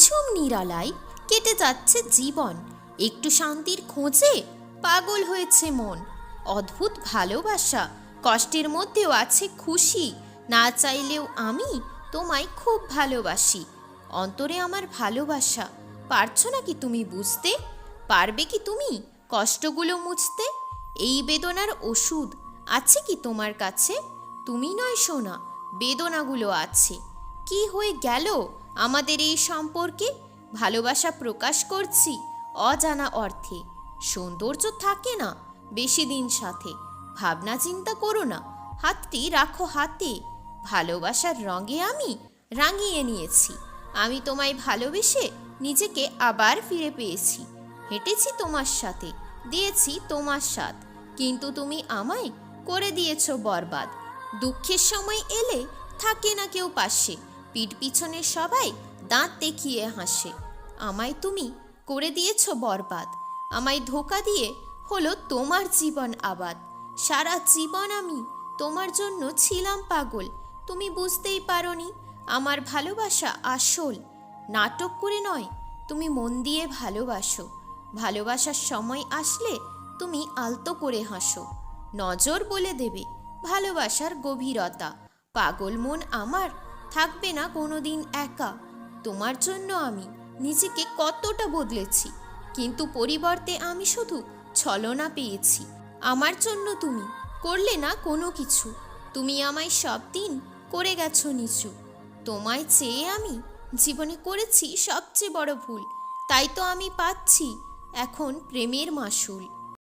নিঝুম নিরালায় কেটে যাচ্ছে জীবন। একটু শান্তির খোঁজে পাগল হয়েছে মন। অদ্ভুত ভালোবাসা, কষ্টের মধ্যেও আছে খুশি। না চাইলেও আমি তোমায় খুব ভালোবাসি। অন্তরে আমার ভালোবাসা, পারছ না কি তুমি বুঝতে? পারবে কি তুমি কষ্টগুলো মুছতে? এই বেদনার ওষুধ আছে কি তোমার কাছে? তুমি নয় শোনা বেদনাগুলো আছে। কি হয়ে গেল? আমাদের এই সম্পর্কে ভালোবাসা প্রকাশ করছি অজানা অর্থে। সৌন্দর্য থাকে না বেশি দিন সাথে। ভাবনা চিন্তা করো না। হাতটি রাখো হাতে। ভালোবাসার রঙে আমি রাঙিয়ে নিয়েছি। আমি তোমায় ভালোবেসে নিজেকে আবার ফিরে পেয়েছি। হেঁটেছি তোমার সাথে, দিয়েছি তোমার সাথ কিন্তু তুমি আমায় করে দিয়েছ বরবাদ। দুঃখের সময় এলে থাকে না কেউ পাশে। পিঠ পিছনে সবাই দাঁত দেখিয়ে হাসে। আমায় তুমি করে দিয়েছ বরবাদ। আমায় ধোকা দিয়ে হলো তোমার জীবন আবাদ। সারা জীবন আমি তোমার জন্য ছিলাম পাগল। তুমি বুঝতেই পারোনি, আমার ভালোবাসা আসল। নাটক করে নয়, তুমি মন দিয়ে ভালোবাসো। ভালোবাসার সময় আসলে তুমি আলতো করে হাসো। নজর বলে দেবে ভালোবাসার গভীরতা। পাগল মন আমার থাকবে না কোনোদিন একা। তোমার জন্য আমি নিজেকে কতটা বদলেছি, কিন্তু পরিবর্তে আমি শুধু ছলনা পেয়েছি। আমার জন্য তুমি করলে না কোনো কিছু। তুমি আমায় সব দিন করে গেছো নিচু। তোমায় চেয়ে আমি জীবনে করেছি সবচেয়ে বড় ভুল। তাই তো আমি পাচ্ছি এখন প্রেমের মাসুল।